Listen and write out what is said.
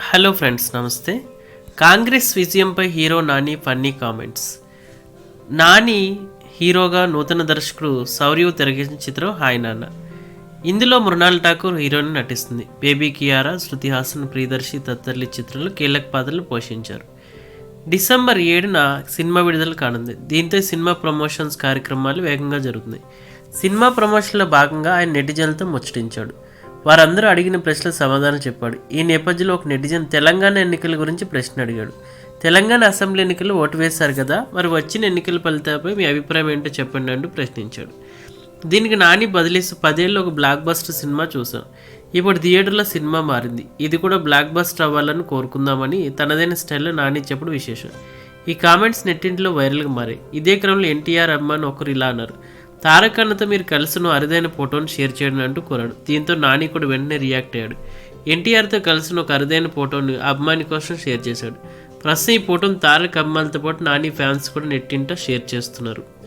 Hello friends నమస్తే. Congress విజయంపై hero Nani funny comments. Nani హీరోగా నూతన దర్శకుడు సౌర్యు తెరగించిన చిత్రం హాయ్ నాన్న. ఇందులో మృణాల్ ఠాకూర్ హీరోయిన్ నటిస్తుంది. బేబీ కియారా శృతి హాసన్ ప్రియదర్శి తదితరులు చిత్రంలో కీలక పాత్రలు పోషించారు. డిసెంబర్ ఏడున సినిమా విడుదల కానుంది. దీంతో సినిమా ప్రమోషన్స్ కార్యక్రమాలు వేగంగా జరుగుతున్నాయి. సినిమా ప్రమోషన్లో భాగంగా ఆయన నెటిజన్లతో ముచ్చటించాడు. వారందరూ అడిగిన ప్రశ్నల సమాధానం చెప్పాడు. ఈ నేపథ్యంలో ఒక నెటిజన్ తెలంగాణ ఎన్నికల గురించి ప్రశ్న అడిగాడు. తెలంగాణ అసెంబ్లీ ఎన్నికలు ఓటు వేశారు కదా మరి వచ్చిన ఎన్నికల ఫలితాలపై మీ అభిప్రాయం ఏంటో చెప్పండి అంటూ ప్రశ్నించాడు. దీనికి నాని బదిలీస్తూ పదేళ్ళు ఒక బ్లాక్ బస్టర్ సినిమా చూసాం ఇప్పుడు థియేటర్లో సినిమా మారింది. ఇది కూడా బ్లాక్ బస్టర్ అవ్వాలని కోరుకుందామని తనదైన స్టైల్లో నాని చెప్పడం విశేషం. ఈ కామెంట్స్ నెట్టింట్లో వైరల్గా మారాయి. ఇదే క్రమంలో ఎన్టీఆర్ అమ్మాని ఒకరు ఇలా అన్నారు. తారక్ అన్నతో మీరు కలిసిన అరుదైన ఫోటోను షేర్ చేయండి అంటూ కోరాడు. దీంతో నాని కూడా వెంటనే రియాక్ట్ అయ్యాడు. ఎన్టీఆర్తో కలిసిన ఒక అరుదైన ఫోటోను అభిమాని కోసం షేర్ చేశాడు. ప్రస్తుతం ఈ ఫోటోను తారక్ అభిమానులతో పాటు నాని ఫ్యాన్స్ కూడా నెట్టింట షేర్ చేస్తున్నారు.